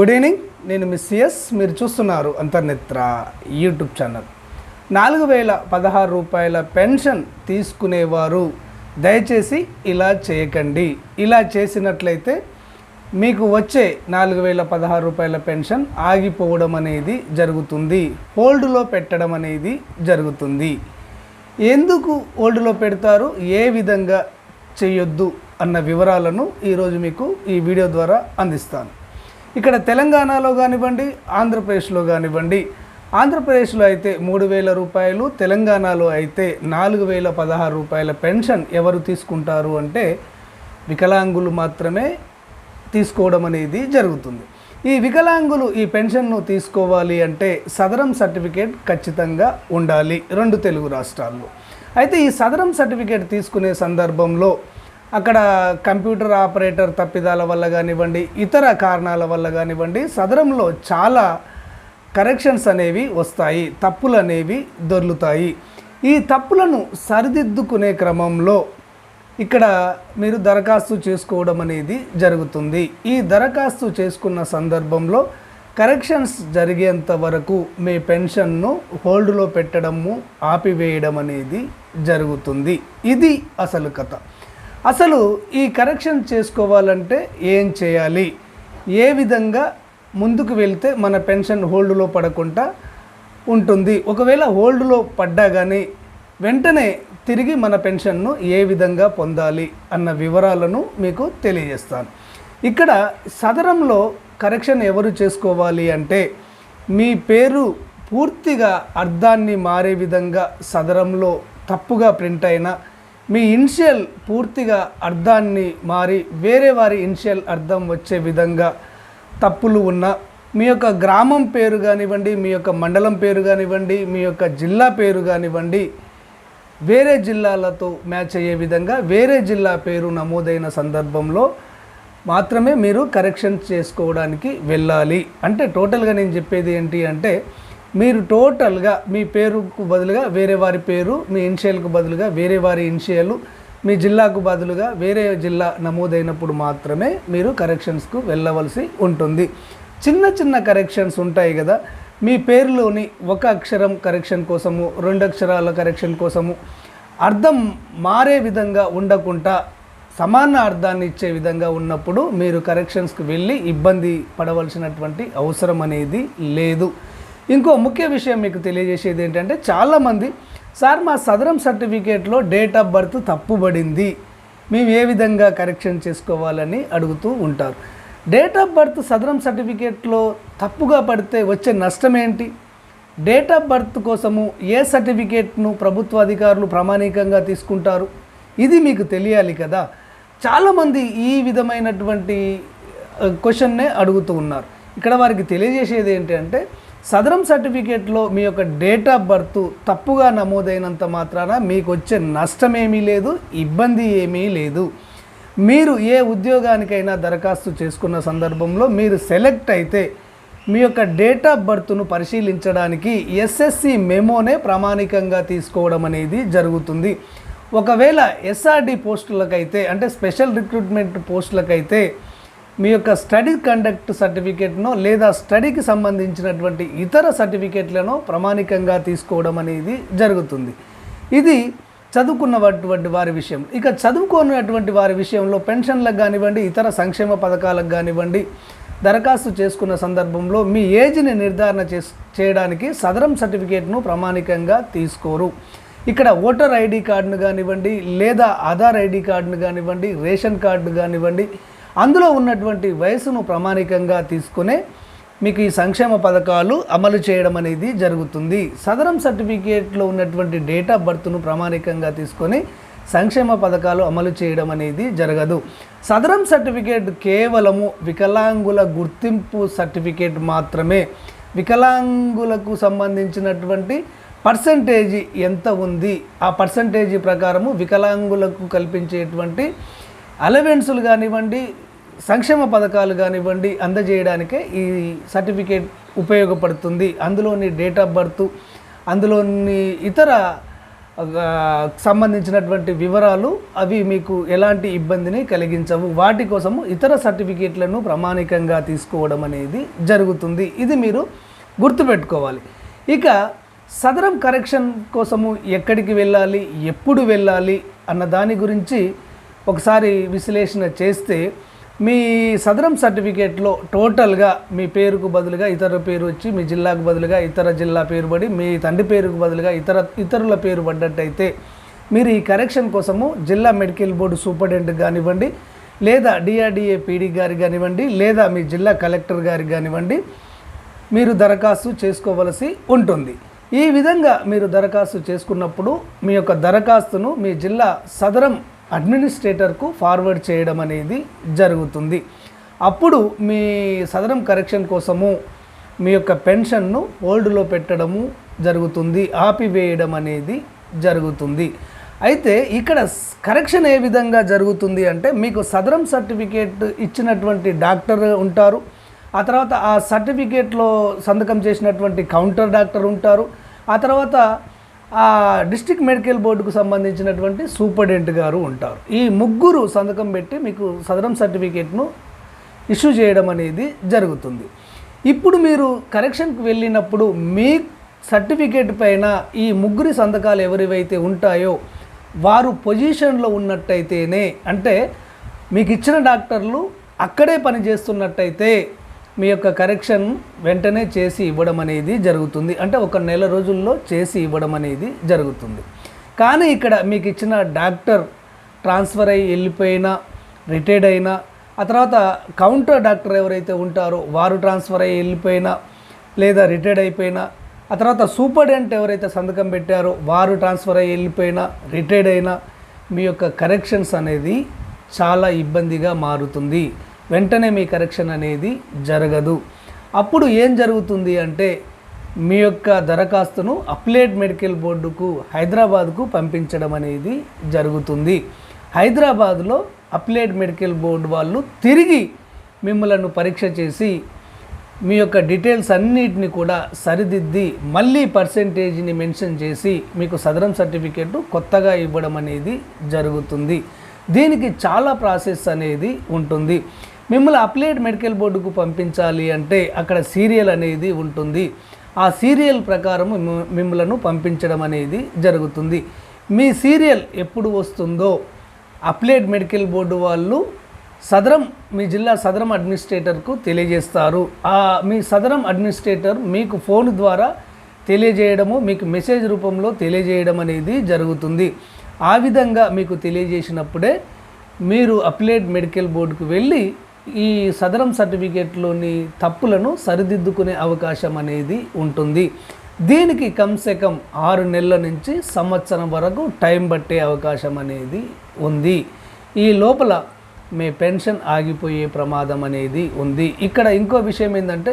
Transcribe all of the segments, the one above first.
Good evening నేను miss CS. మీరు చూస్తున్నారు అంతర్నేత్ర యూట్యూబ్ ఛానల్. నాలుగు వేల పదహారు రూపాయల పెన్షన్ తీసుకునేవారు. దయచేసి ఇలా చేయకండి. ఇలా చేసినట్లయితే మీకు వచ్చే నాలుగు వేల పదహారు రూపాయల పెన్షన్ ఆగిపోవడం అనేది జరుగుతుంది. హోల్డ్లో పెట్టడం అనేది జరుగుతుంది. ఎందుకు హోల్డ్లో పెడతారు? ఏ విధంగా చేయొద్దు? అన్న వివరాలను ఈరోజు మీకు ఈ వీడియో ద్వారా అందిస్తాను. ఇక్కడ తెలంగాణలో కానివ్వండి ఆంధ్రప్రదేశ్లో కానివ్వండి ఆంధ్రప్రదేశ్లో అయితే మూడు వేల రూపాయలు తెలంగాణలో అయితే నాలుగు వేల పదహారు రూపాయల పెన్షన్ ఎవరు తీసుకుంటారు అంటే వికలాంగులు మాత్రమే తీసుకోవడం అనేది జరుగుతుంది. ఈ వికలాంగులు ఈ పెన్షన్ను తీసుకోవాలి అంటే సదరం సర్టిఫికేట్ ఖచ్చితంగా ఉండాలి రెండు తెలుగు రాష్ట్రాల్లో. అయితే ఈ సదరం సర్టిఫికేట్ తీసుకునే సందర్భంలో అక్కడ కంప్యూటర్ ఆపరేటర్ తప్పిదాల వల్ల కానివ్వండి ఇతర కారణాల వల్ల కానివ్వండి సదరంలో చాలా కరెక్షన్స్ అనేవి వస్తాయి తప్పులు అనేవి దొర్లుతాయి. ఈ తప్పులను సరిదిద్దుకునే క్రమంలో ఇక్కడ మీరు దరఖాస్తు చేసుకోవడం అనేది జరుగుతుంది. ఈ దరఖాస్తు చేసుకున్న సందర్భంలో కరెక్షన్స్ జరిగేంత వరకు మీ పెన్షన్ను హోల్డ్లో పెట్టడము ఆపివేయడం అనేది జరుగుతుంది. ఇది అసలు కథ. అసలు ఈ కరెక్షన్ చేసుకోవాలంటే ఏం చేయాలి? ఏ విధంగా ముందుకు వెళ్తే మన పెన్షన్ హోల్డ్లో పడకుండా ఉంటుంది? ఒకవేళ హోల్డ్లో పడ్డా కానీ వెంటనే తిరిగి మన పెన్షన్ను ఏ విధంగా పొందాలి అన్న వివరాలను మీకు తెలియజేస్తాను. ఇక్కడ సదరంలో కరెక్షన్ ఎవరు చేసుకోవాలి అంటే మీ పేరు పూర్తిగా అర్థాన్ని మారే విధంగా సదరంలో తప్పుగా ప్రింట్ అయినా మీ ఇనిషియల్ పూర్తిగా అర్థాన్ని మారి వేరే వారి ఇనిషియల్ అర్థం వచ్చే విధంగా తప్పులు ఉన్న మీ యొక్క గ్రామం పేరు కానివ్వండి మీ యొక్క మండలం పేరు కానివ్వండి మీ యొక్క జిల్లా పేరు కానివ్వండి వేరే జిల్లాలతో మ్యాచ్ అయ్యే విధంగా వేరే జిల్లా పేరు నమోదైన సందర్భంలో మాత్రమే మీరు కరెక్షన్ చేసుకోవడానికి వెళ్ళాలి. అంటే టోటల్గా నేను చెప్పేది ఏంటి అంటే మీరు టోటల్గా మీ పేరుకు బదులుగా వేరే వారి పేరు మీ ఇన్షియల్కు బదులుగా వేరే వారి ఇన్షియల్ మీ జిల్లాకు బదులుగా వేరే జిల్లా నమోదైనప్పుడు మాత్రమే మీరు కరెక్షన్స్కు వెళ్ళవలసి ఉంటుంది. చిన్న చిన్న కరెక్షన్స్ ఉంటాయి కదా మీ పేరులోని ఒక అక్షరం కరెక్షన్ కోసము రెండు అక్షరాల కరెక్షన్ కోసము అర్థం మారే విధంగా ఉండకుండా సమాన అర్థాన్ని ఇచ్చే విధంగా ఉన్నప్పుడు మీరు కరెక్షన్స్కి వెళ్ళి ఇబ్బంది పడవలసినటువంటి అవసరం అనేది లేదు. ఇంకో ముఖ్య విషయం మీకు తెలియజేసేది ఏంటంటే చాలామంది సార్ మా సదరం సర్టిఫికేట్లో డేట్ ఆఫ్ బర్త్ తప్పుబడింది. మేము ఏ విధంగా కరెక్షన్ చేసుకోవాలని అడుగుతూ ఉంటారు. డేట్ ఆఫ్ బర్త్ సదరం సర్టిఫికేట్లో తప్పుగా పడితే వచ్చే నష్టం ఏంటి? డేట్ ఆఫ్ బర్త్ కోసము ఏ సర్టిఫికేట్ను ప్రభుత్వ అధికారులు ప్రామాణికంగా తీసుకుంటారు? ఇది మీకు తెలియాలి కదా. చాలామంది ఈ విధమైనటువంటి క్వశ్చన్నే అడుగుతూ ఉన్నారు. ఇక్కడ వారికి తెలియజేసేది ఏంటంటే సదరం సర్టిఫికేట్లో మీ యొక్క డేట్ ఆఫ్ బర్త్ తప్పుగా నమోదైనంత మాత్రాన మీకు వచ్చే నష్టమేమీ లేదు ఇబ్బంది ఏమీ లేదు. మీరు ఏ ఉద్యోగానికైనా దరఖాస్తు చేసుకున్న సందర్భంలో మీరు సెలెక్ట్ అయితే మీ యొక్క డేట్ ఆఫ్ బర్త్ను పరిశీలించడానికి ఎస్ఎస్సి మెమోనే ప్రామాణికంగా తీసుకోవడం అనేది జరుగుతుంది. ఒకవేళ ఎస్ఆర్డి పోస్టులకైతే అంటే స్పెషల్ రిక్రూట్మెంట్ పోస్టులకైతే మీ యొక్క స్టడీ కండక్ట్ సర్టిఫికేట్ను లేదా స్టడీకి సంబంధించినటువంటి ఇతర సర్టిఫికేట్లను ప్రమాణికంగా తీసుకోవడం అనేది జరుగుతుంది. ఇది చదువుకున్నటువంటి వారి విషయం. ఇక చదువుకోనటువంటి వారి విషయంలో పెన్షన్లకు కానివ్వండి ఇతర సంక్షేమ పథకాలకు కానివ్వండి దరఖాస్తు చేసుకున్న సందర్భంలో మీ ఏజ్ని నిర్ధారణ చేస్ చేయడానికి సదరం సర్టిఫికేట్ను ప్రామాణికంగా తీసుకోరు. ఇక్కడ ఓటర్ ఐడి కార్డును కానివ్వండి లేదా ఆధార్ ఐడి కార్డును కానివ్వండి రేషన్ కార్డును కానివ్వండి అందులో ఉన్నటువంటి వయసును ప్రామాణికంగా తీసుకునే మీకు ఈ సంక్షేమ పథకాలు అమలు చేయడం అనేది జరుగుతుంది. సదరం సర్టిఫికేట్లో ఉన్నటువంటి డేట్ ఆఫ్ బర్త్ను ప్రామాణికంగా తీసుకొని సంక్షేమ పథకాలు అమలు చేయడం అనేది జరగదు. సదరం సర్టిఫికేట్ కేవలము వికలాంగుల గుర్తింపు సర్టిఫికేట్ మాత్రమే. వికలాంగులకు సంబంధించినటువంటి పర్సంటేజీ ఎంత ఉంది? ఆ పర్సంటేజీ ప్రకారము వికలాంగులకు కల్పించేటువంటి అలవెన్సులు కానివ్వండి సంక్షేమ పథకాలు కానివ్వండి అందజేయడానికే ఈ సర్టిఫికేట్ ఉపయోగపడుతుంది. అందులోని డేట్ ఆఫ్ బర్త్ అందులోని ఇతర సంబంధించినటువంటి వివరాలు అవి మీకు ఎలాంటి ఇబ్బందిని కలిగించవు. వాటి కోసము ఇతర సర్టిఫికేట్లను ప్రామాణికంగా తీసుకోవడం అనేది జరుగుతుంది. ఇది మీరు గుర్తుపెట్టుకోవాలి. ఇక సదరం కరెక్షన్ కోసము ఎక్కడికి వెళ్ళాలి ఎప్పుడు వెళ్ళాలి అన్న దాని గురించి ఒకసారి విశ్లేషణ చేస్తే మీ సదరం సర్టిఫికేట్లో టోటల్గా మీ పేరుకు బదులుగా ఇతర పేరు వచ్చి మీ జిల్లాకు బదులుగా ఇతర జిల్లా పేరు పడి మీ తండ్రి పేరుకు బదులుగా ఇతర ఇతరుల పేరు పడ్డట్టయితే మీరు ఈ కరెక్షన్ కోసము జిల్లా మెడికల్ బోర్డు సూపరింటెండెంట్ కానివ్వండి లేదా డిఆర్డిఏ పీడీ గారికి కానివ్వండి లేదా మీ జిల్లా కలెక్టర్ గారికి కానివ్వండి మీరు దరఖాస్తు చేసుకోవలసి ఉంటుంది. ఈ విధంగా మీరు దరఖాస్తు చేసుకున్నప్పుడు మీ యొక్క దరఖాస్తును మీ జిల్లా సదరం అడ్మినిస్ట్రేటర్కు ఫార్వర్డ్ చేయడం అనేది జరుగుతుంది. అప్పుడు మీ సదరం కరెక్షన్ కోసము మీ యొక్క పెన్షన్ను హోల్డ్లో పెట్టడము జరుగుతుంది ఆపివేయడం అనేది జరుగుతుంది. అయితే ఇక్కడ కరెక్షన్ ఏ విధంగా జరుగుతుంది అంటే మీకు సదరం సర్టిఫికేట్ ఇచ్చినటువంటి డాక్టర్ ఉంటారు ఆ తర్వాత ఆ సర్టిఫికేట్లో సంతకం చేసినటువంటి కౌంటర్ డాక్టర్ ఉంటారు ఆ తర్వాత ఆ డిస్టిక్ మెడికల్ బోర్డుకు సంబంధించినటువంటి సూపరింటెండెంట్ గారు ఉంటారు. ఈ ముగ్గురు సంతకం పెట్టి మీకు సదరం సర్టిఫికేట్ను ఇష్యూ చేయడం అనేది జరుగుతుంది. ఇప్పుడు మీరు కరెక్షన్కి వెళ్ళినప్పుడు మీ సర్టిఫికేట్ పైన ఈ ముగ్గురి సంతకాలు ఎవరివైతే ఉంటాయో వారు పొజిషన్లో ఉన్నట్టయితేనే అంటే మీకు ఇచ్చిన డాక్టర్లు అక్కడే పనిచేస్తున్నట్టయితే మీ యొక్క కరెక్షన్ వెంటనే చేసి ఇవ్వడం అనేది జరుగుతుంది. అంటే ఒక నెల రోజుల్లో చేసి ఇవ్వడం అనేది జరుగుతుంది. కానీ ఇక్కడ మీకు ఇచ్చిన డాక్టర్ ట్రాన్స్ఫర్ అయ్యి వెళ్ళిపోయినా రిటైర్డ్ అయినా ఆ తర్వాత కౌంటర్ డాక్టర్ ఎవరైతే ఉంటారో వారు ట్రాన్స్ఫర్ అయ్యి వెళ్ళిపోయినా లేదా రిటైర్డ్ అయిపోయినా ఆ తర్వాత సూపర్డెంట్ ఎవరైతే సంతకం పెట్టారో వారు ట్రాన్స్ఫర్ అయ్యి వెళ్ళిపోయినా రిటైర్డ్ అయినా మీ యొక్క కరెక్షన్స్ అనేది చాలా ఇబ్బందిగా మారుతుంది. వెంటనే మీ కరెక్షన్ అనేది జరగదు. అప్పుడు ఏం జరుగుతుంది అంటే మీ యొక్క దరఖాస్తును అప్లేట్ మెడికల్ బోర్డుకు హైదరాబాద్కు పంపించడం అనేది జరుగుతుంది. హైదరాబాద్లో అప్లేట్ మెడికల్ బోర్డు వాళ్ళు తిరిగి మిమ్మలను పరీక్ష చేసి మీ యొక్క డీటెయిల్స్ అన్నిటిని కూడా సరిదిద్ది మళ్ళీ పర్సెంటేజ్ని మెన్షన్ చేసి మీకు సదరం సర్టిఫికేట్ కొత్తగా ఇవ్వడం అనేది జరుగుతుంది. దీనికి చాలా ప్రాసెస్ అనేది ఉంటుంది. మిమ్మల్ని అప్లైడ్ మెడికల్ బోర్డుకు పంపించాలి అంటే అక్కడ సీరియల్ అనేది ఉంటుంది. ఆ సీరియల్ ప్రకారం మిమ్మలను పంపించడం అనేది జరుగుతుంది. మీ సీరియల్ ఎప్పుడు వస్తుందో అప్లైడ్ మెడికల్ బోర్డు వాళ్ళు సదరం మీ జిల్లా సదరం అడ్మినిస్ట్రేటర్కు తెలియజేస్తారు. ఆ మీ సదరం అడ్మినిస్ట్రేటర్ మీకు ఫోన్ ద్వారా తెలియజేయడము మీకు మెసేజ్ రూపంలో తెలియజేయడం అనేది జరుగుతుంది. ఆ విధంగా మీకు తెలియజేసినప్పుడే మీరు అప్లైడ్ మెడికల్ బోర్డుకు వెళ్ళి ఈ సదరం సర్టిఫికేట్లోని తప్పులను సరిదిద్దుకునే అవకాశం అనేది ఉంటుంది. దీనికి కమ్సే కమ్ ఆరు నెలల నుంచి సంవత్సరం వరకు టైం పట్టే అవకాశం అనేది ఉంది. ఈ లోపల మీ పెన్షన్ ఆగిపోయే ప్రమాదం అనేది ఉంది. ఇక్కడ ఇంకో విషయం ఏంటంటే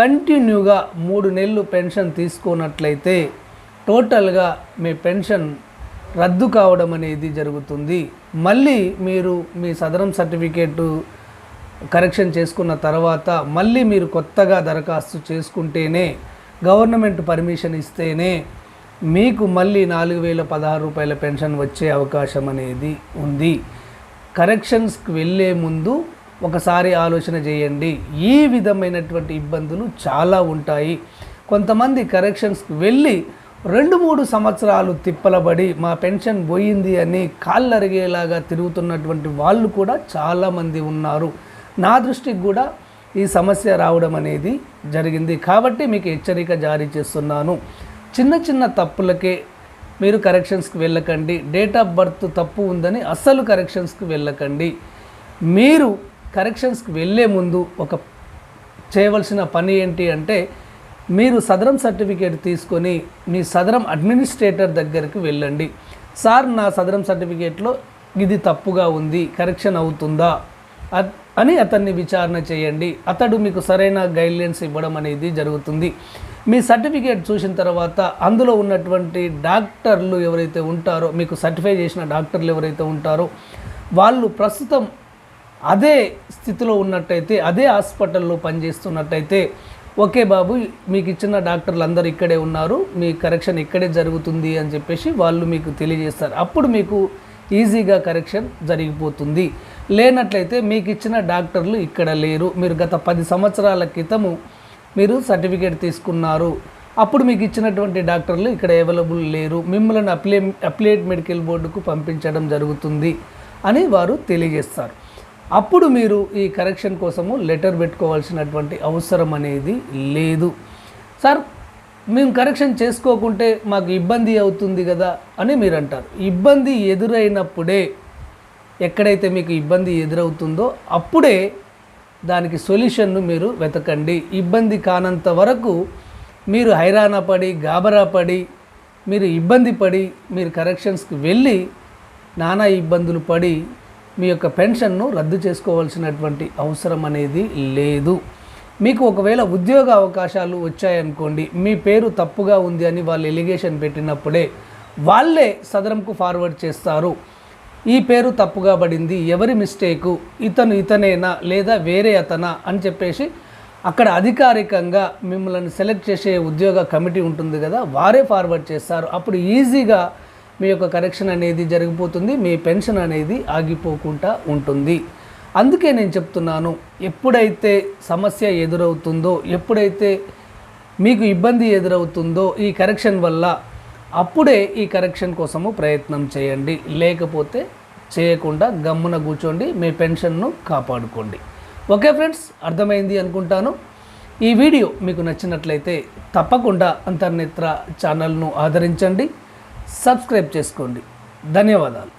కంటిన్యూగా మూడు నెలలు పెన్షన్ తీసుకున్నట్లయితే టోటల్గా మీ పెన్షన్ రద్దు కావడం అనేది జరుగుతుంది. మళ్ళీ మీరు మీ సదరం సర్టిఫికేటు కరెక్షన్ చేసుకున్న తర్వాత మళ్ళీ మీరు కొత్తగా దరఖాస్తు చేసుకుంటేనే గవర్నమెంట్ పర్మిషన్ ఇస్తేనే మీకు మళ్ళీ నాలుగు వేల పదహారు రూపాయల పెన్షన్ వచ్చే అవకాశం అనేది ఉంది. కరెక్షన్స్కి వెళ్ళే ముందు ఒకసారి ఆలోచన చేయండి. ఈ విధమైనటువంటి ఇబ్బందులు చాలా ఉంటాయి. కొంతమంది కరెక్షన్స్కి వెళ్ళి రెండు మూడు సంవత్సరాలు తిప్పలబడి మా పెన్షన్ పోయింది అని కాళ్ళరిగేలాగా తిరుగుతున్నటువంటి వాళ్ళు కూడా చాలామంది ఉన్నారు. నా దృష్టికి కూడా ఈ సమస్య రావడం అనేది జరిగింది. కాబట్టి మీకు హెచ్చరిక జారీ చేస్తున్నాను. చిన్న చిన్న తప్పులకే మీరు కరెక్షన్స్కి వెళ్ళకండి. డేట్ ఆఫ్ బర్త్ తప్పు ఉందని అస్సలు కరెక్షన్స్కి వెళ్ళకండి. మీరు కరెక్షన్స్కి వెళ్ళే ముందు ఒక చేయవలసిన పని ఏంటి అంటే మీరు సదరం సర్టిఫికేట్ తీసుకొని మీ సదరం అడ్మినిస్ట్రేటర్ దగ్గరికి వెళ్ళండి. సార్ నా సదరం సర్టిఫికేట్లో ఇది తప్పుగా ఉంది. కరెక్షన్ అవుతుందా? అని అతన్ని విచారణ చేయండి. అతడు మీకు సరైన గైడ్లైన్స్ ఇవ్వడం అనేది జరుగుతుంది. మీ సర్టిఫికేట్ చూసిన తర్వాత అందులో ఉన్నటువంటి డాక్టర్లు ఎవరైతే ఉంటారో మీకు సర్టిఫై చేసిన డాక్టర్లు ఎవరైతే ఉంటారో వాళ్ళు ప్రస్తుతం అదే స్థితిలో ఉన్నట్టయితే అదే హాస్పిటల్లో పనిచేస్తున్నట్టయితే ఓకే బాబు మీకు ఇచ్చిన డాక్టర్లు అందరూ ఇక్కడే ఉన్నారు మీ కరెక్షన్ ఇక్కడే జరుగుతుంది అని చెప్పేసి వాళ్ళు మీకు తెలియజేస్తారు. అప్పుడు మీకు ఈజీగా కరెక్షన్ జరిగిపోతుంది. లేనట్లయితే మీకు ఇచ్చిన డాక్టర్లు ఇక్కడ లేరు. మీరు గత పది సంవత్సరాల క్రితము మీరు సర్టిఫికేట్ తీసుకున్నారు. అప్పుడు మీకు ఇచ్చినటువంటి డాక్టర్లు ఇక్కడ అవైలబుల్ లేరు. మిమ్మల్ని అప్లే అప్లేట్ మెడికల్ బోర్డుకు పంపించడం జరుగుతుంది అని వారు తెలియజేస్తారు. అప్పుడు మీరు ఈ కరెక్షన్ కోసము లెటర్ పెట్టుకోవాల్సినటువంటి అవసరం అనేది లేదు. సార్ మేము కరెక్షన్ చేసుకోకుంటే మాకు ఇబ్బంది అవుతుంది కదా అని మీరు అంటారు ఇబ్బంది ఎదురైనప్పుడే ఎక్కడైతే మీకు ఇబ్బంది ఎదురవుతుందో అప్పుడే దానికి సొల్యూషన్ను మీరు వెతకండి. ఇబ్బంది కానంత వరకు మీరు హైరాణ పడి గాబరా పడి మీరు ఇబ్బంది పడి మీరు కరెక్షన్స్కి వెళ్ళి నానా ఇబ్బందులు పడి మీ యొక్క పెన్షన్ను రద్దు చేసుకోవాల్సినటువంటి అవసరం అనేది లేదు. మీకు ఒకవేళ ఉద్యోగ అవకాశాలు వచ్చాయనుకోండి మీ పేరు తప్పుగా ఉంది అని వాళ్ళు ఎలిగేషన్ పెట్టినప్పుడే వాళ్ళే సదరంకు ఫార్వర్డ్ చేస్తారు. ఈ పేరు తప్పుగా పడింది ఎవరి మిస్టేకు ఇతను ఇతనేనా లేదా వేరే అతనా అని చెప్పేసి అక్కడ అధికారికంగా మిమ్మల్ని సెలెక్ట్ చేసే ఉద్యోగ కమిటీ ఉంటుంది కదా వారే ఫార్వర్డ్ చేస్తారు. అప్పుడు ఈజీగా మీ యొక్క కరెక్షన్ అనేది జరిగిపోతుంది మీ పెన్షన్ అనేది ఆగిపోకుండా ఉంటుంది. అందుకే నేను చెప్తున్నాను ఎప్పుడైతే సమస్య ఎదురవుతుందో ఎప్పుడైతే మీకు ఇబ్బంది ఎదురవుతుందో ఈ కరెక్షన్ వల్ల అప్పుడే ఈ కరెక్షన్ కోసము ప్రయత్నం చేయండి. లేకపోతే చేయకుండా గమ్మున కూర్చోండి మీ పెన్షన్ను కాపాడుకోండి. ఓకే ఫ్రెండ్స్ అర్థమైంది అనుకుంటాను. ఈ వీడియో మీకు నచ్చినట్లయితే తప్పకుండా అంతర్నేత్ర ఛానల్ను ఆదరించండి సబ్స్క్రైబ్ చేసుకోండి. ధన్యవాదాలు.